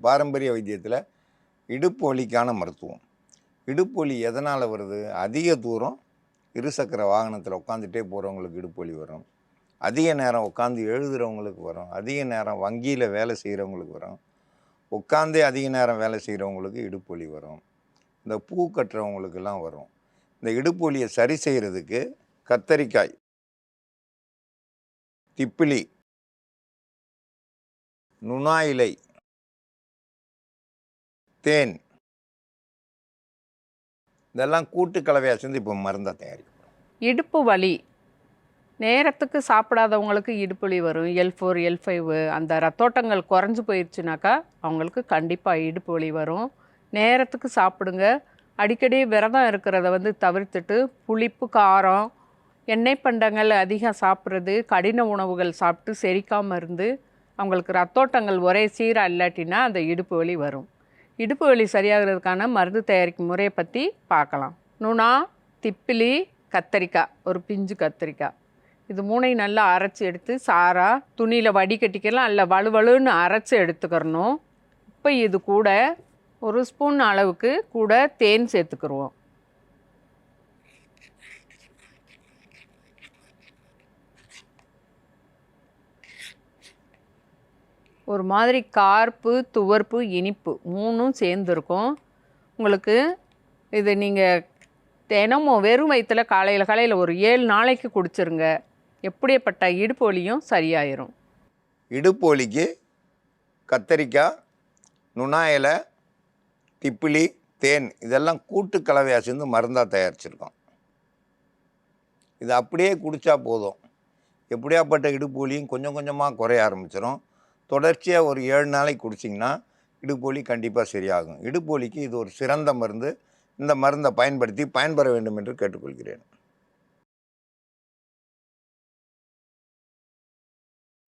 பாரம்பரிய வைத்தியத்தில் இடுப்பு வலிக்கான மருத்துவம். இடுப்பு வலி எதனால் வருது? அதிக தூரம் இருசக்கர வாகனத்தில் உட்காந்துட்டே போகிறவங்களுக்கு இடுப்பு வலி வரும். அதிக நேரம் உட்காந்து எழுதுகிறவங்களுக்கு வரும். அதிக நேரம் வங்கியில் வேலை செய்கிறவங்களுக்கு வரும். உட்காந்தே அதிக நேரம் வேலை செய்கிறவங்களுக்கு இடுப்பு வலி வரும். இந்த பூ கட்டுறவங்களுக்கெல்லாம் வரும். இந்த இடுப்பு வலியை சரி செய்கிறதுக்கு கத்தரிக்காய் திப்பிலி நுணா இலை தேன் இதெல்லாம் கூட்டு கலவையாக சேர்ந்து இப்போ மருந்தாக தயாரிக்கும். இடுப்பு வலி. நேரத்துக்கு சாப்பிடாதவங்களுக்கு இடுப்பு வலி வரும். எல் ஃபோர் எல் ஃபைவ் அந்த ரத்தோட்டங்கள் குறைஞ்சு போயிடுச்சுனாக்கா அவங்களுக்கு கண்டிப்பாக இடுப்பு வலி வரும். நேரத்துக்கு சாப்பிடுங்க. அடிக்கடி விரதம் இருக்கிறத வந்து தவிர்த்துட்டு புளிப்பு காரம் எண்ணெய் பண்டங்கள் அதிகம் சாப்பிட்றது கடின உணவுகள் சாப்பிட்டு செரிக்காமல் இருந்து அவங்களுக்கு ரத்தோட்டங்கள் ஒரே சீராக இல்லாட்டினா அந்த இடுப்பு வலி வரும். இடுப்பு வலி சரியாகிறதுக்கான மருந்து தயாரிக்கும் முறையை பற்றி பார்க்கலாம். நுணா திப்பிலி கத்தரிக்காய் ஒரு பிஞ்சு கத்தரிக்காய் இது மூணையும் நல்லா அரைச்சி எடுத்து சாரா துணியில் வடிகட்டிக்கலாம். இல்லை வலுவலுன்னு அரைச்சி எடுத்துக்கிறணும். இப்போ இது கூட ஒரு ஸ்பூன் அளவுக்கு கூட தேன் சேர்த்துக்கிருவோம். ஒரு மாதிரி கார்ப்பு துவர்ப்பு இனிப்பு மூணும் சேர்ந்துருக்கும். உங்களுக்கு இது நீங்கள் தினமும் வெறும் வயிற்றில் காலையில் காலையில் ஒரு ஏழு நாளைக்கு குடிச்சிருங்க. எப்படியப்பட்ட இடுப்பு வலியும் சரியாயிரும். இடுப்பு வலிக்கு கத்தரிக்காய் நுணா இலை திப்பிலி தேன் இதெல்லாம் கூட்டு கலவையாக சேர்ந்து மருந்தாக தயாரிச்சிருக்கோம். இது அப்படியே குடித்தா போதும். எப்படியாப்பட்ட இடுப்பு வலியும் கொஞ்சம் கொஞ்சமாக குறைய ஆரம்பிச்சிடும் தொடர்ச்சியாக ஒரு ஏழு நாளைக்கு குடிச்சிங்கன்னா இடுப்பொலி கண்டிப்பாக சரியாகும். இடுப்பொலிக்கு இது ஒரு சிறந்த மருந்து. இந்த மருந்தை பயன்படுத்தி பயன்பெற வேண்டும் என்று கேட்டுக்கொள்கிறேன்.